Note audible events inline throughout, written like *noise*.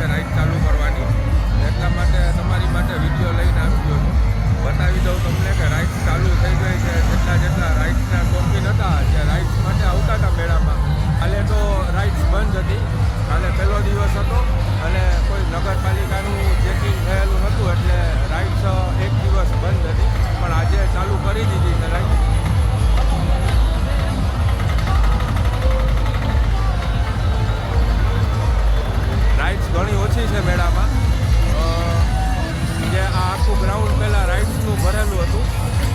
છે રાઈટ ખુશી છે મેળામાં. જે આ આખું ગ્રાઉન્ડ પહેલાં રાઇડ્સનું ભરેલું હતું.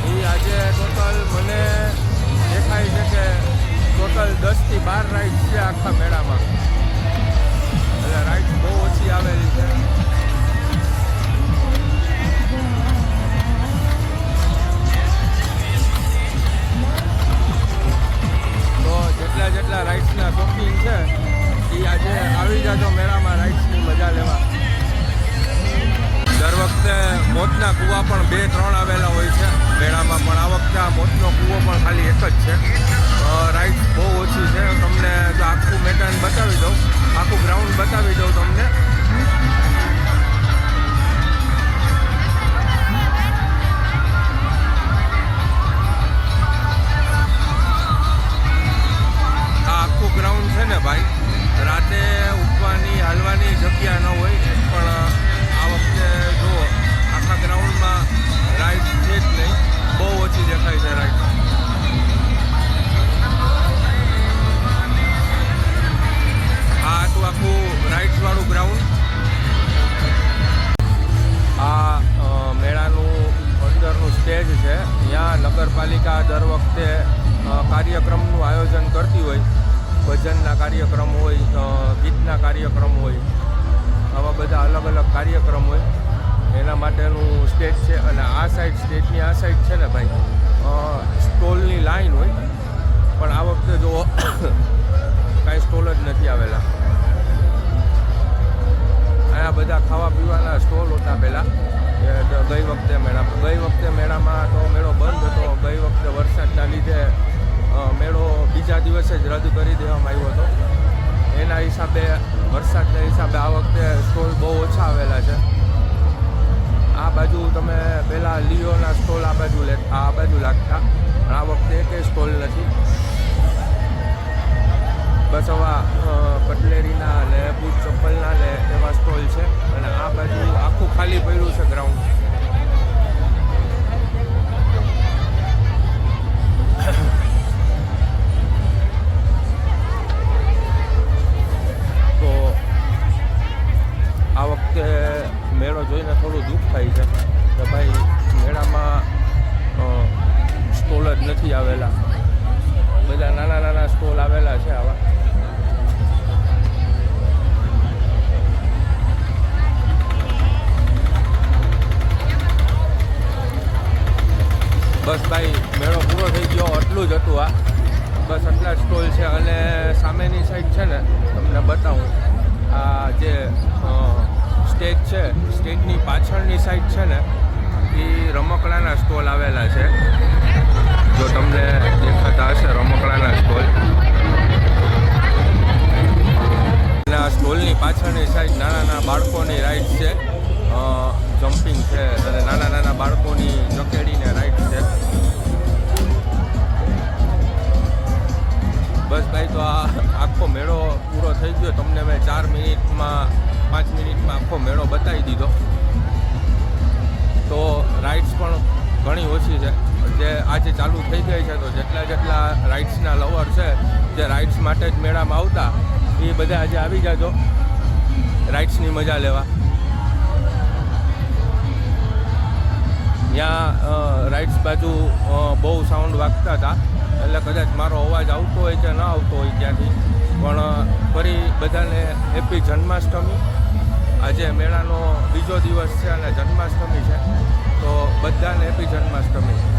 એ આજે ટોટલ મને દેખાય છે કે ટોટલ દસથી બાર રાઇડ્સ છે આખા મેળામાં. એટલે રાઇડ્સ બહુ ઓછી આવેલી છે. વખતે મોતના કૂવા પણ બે, ત્રણ આવેલા હોય છે. મેળામાં પણ આ વખતે આ મોતનો કૂવો પણ ખાલી એક જ છે. રાઈડ બહુ ઓછી છે. તમને આખું મેદાન બતાવી દઉં, આખું ગ્રાઉન્ડ બતાવી દઉં તમને. આયોજન કરતી હોય, ભજનના કાર્યક્રમ હોય ગીતના કાર્યક્રમ હોય, આવા બધા અલગ અલગ કાર્યક્રમ હોય, એના માટેનું સ્ટેજ છે અને આ સાઈડ સ્ટેજની આ સાઈડ છે ને ભાઈ સ્ટોલની લાઈન હોય, પણ આ વખતે જો *coughs* કાંઈ સ્ટોલ જ નથી આવેલા. અહીંયા બધા ખાવા પીવાના સ્ટોલ હતા પહેલાં ગઈ વખતે મેળા, ગઈ વખતે મેળામાં તો મેળો બંધ હતો, ગઈ વખતે વરસાદના લીધે બીજા જ રદ કરી દેવામાં આવ્યો હતો. એના હિસાબે વરસાદના હિસાબે આ વખતે સ્ટોલ બહુ ઓછા આવેલા છે. આ બાજુ તમે પહેલાં લિયોના સ્ટોલ આ બાજુ લે આ બાજુ લાગતા. પણ આ વખતે એકેય સ્ટોલ નથી. બસ હવે અ, જોઈને થોડું દુઃખ થાય છે કે ભાઈ મેળામાં સ્ટોલ જ નથી આવેલા. બધા નાના નાના સ્ટોલ આવેલા છે આવા. બસ ભાઈ, મેળો પૂરો થઈ ગયો, આટલું જ હતું આ. બસ આટલા સ્ટોલ છે અને સામેની સાઈડ છે ને, તમને બતાવું. આ જે સ્ટેજ છે. સ્ટેજની પાછળની સાઈડ છે ને, એ રમકડાના સ્ટોલ આવેલા છે. જો તમને દેખાતા હશે રમકડાના સ્ટોલ. આ સ્ટોલની પાછળની સાઈડ નાના નાના બાળકોની રાઈડ છે. જમ્પિંગ છે અને આખો મેળો બતાવી દીધો. તો રાઇડ્સ પણ ઘણી ઓછી છે. જે આજે ચાલુ થઈ ગઈ છે, તો જેટલા જેટલા રાઇડ્સના લવર છે, જે રાઇડ્સ માટે જ મેળામાં આવતા, એ બધા આજે આવી જાજો. રાઇડ્સની મજા લેવા. ત્યાં રાઇડ્સ બાજુ બહુ સાઉન્ડ વાગતા હતા. એટલે કદાચ મારો અવાજ આવતો હોય કે ન આવતો હોય ત્યાંથી. પણ, ફરી બધાને હેપી જન્માષ્ટમી. આજે મેળાનો બીજો દિવસ છે અને જન્માષ્ટમી છે. તો બધાને હેપી જન્માષ્ટમી.